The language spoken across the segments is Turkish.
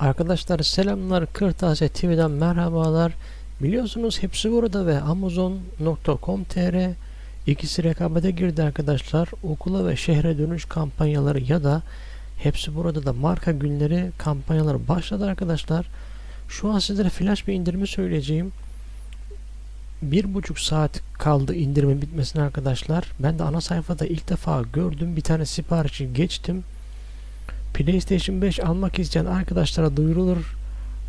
Arkadaşlar selamlar Kırtasiye TV'den merhabalar. Biliyorsunuz hepsi burada ve Amazon.com.tr ikisi rekabete girdi arkadaşlar. Okula ve şehre dönüş kampanyaları ya da hepsi burada da marka günleri kampanyaları başladı arkadaşlar. Şu an sizlere flash bir indirimi söyleyeceğim. Bir buçuk saat kaldı indirimin bitmesine arkadaşlar. Ben de ana sayfada ilk defa gördüm. Bir tane siparişi geçtim. PlayStation 5 almak isteyen arkadaşlara duyurulur.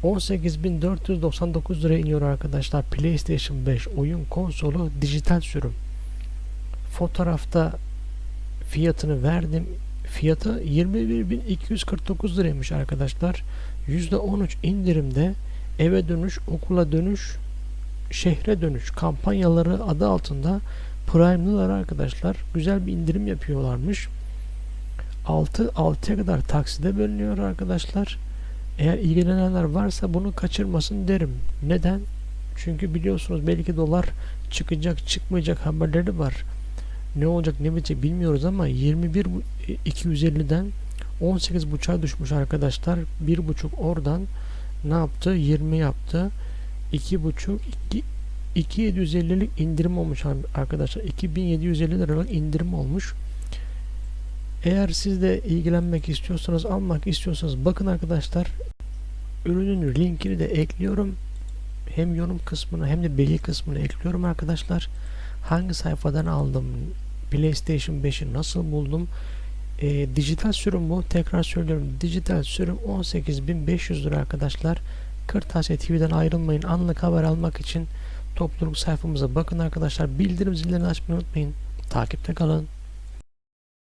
18.499 liraya iniyor arkadaşlar. PlayStation 5 oyun konsolu dijital sürüm. Fotoğrafta fiyatını verdim. Fiyatı 21.249 liraymış arkadaşlar. %13 indirimde eve dönüş, okula dönüş, şehre dönüş kampanyaları adı altında Prime'lılar arkadaşlar güzel bir indirim yapıyorlarmış. 6 6'ya kadar takside bölünüyor arkadaşlar. Eğer ilgilenenler varsa bunu kaçırmasın derim. Neden? Çünkü biliyorsunuz belki dolar çıkacak çıkmayacak haberleri var. Ne olacak ne bitecek bilmiyoruz ama 21 bu- 250'den 18.5'a düşmüş arkadaşlar. 1.5 oradan ne yaptı? 20 yaptı. 2.5 2 2750'lik indirim olmuş arkadaşlar. 2750 liralık indirim olmuş. Eğer siz de ilgilenmek istiyorsanız, almak istiyorsanız bakın arkadaşlar. Ürünün linkini de ekliyorum. Hem yorum kısmına hem de bilgi kısmına ekliyorum arkadaşlar. Hangi sayfadan aldım? PlayStation 5'i nasıl buldum? Ee, dijital sürüm bu. Tekrar söylüyorum. Dijital sürüm 18.500 lira arkadaşlar. Kırtasiye TV'den ayrılmayın. Anlık haber almak için topluluk sayfamıza bakın arkadaşlar. Bildirim zillerini açmayı unutmayın. Takipte kalın.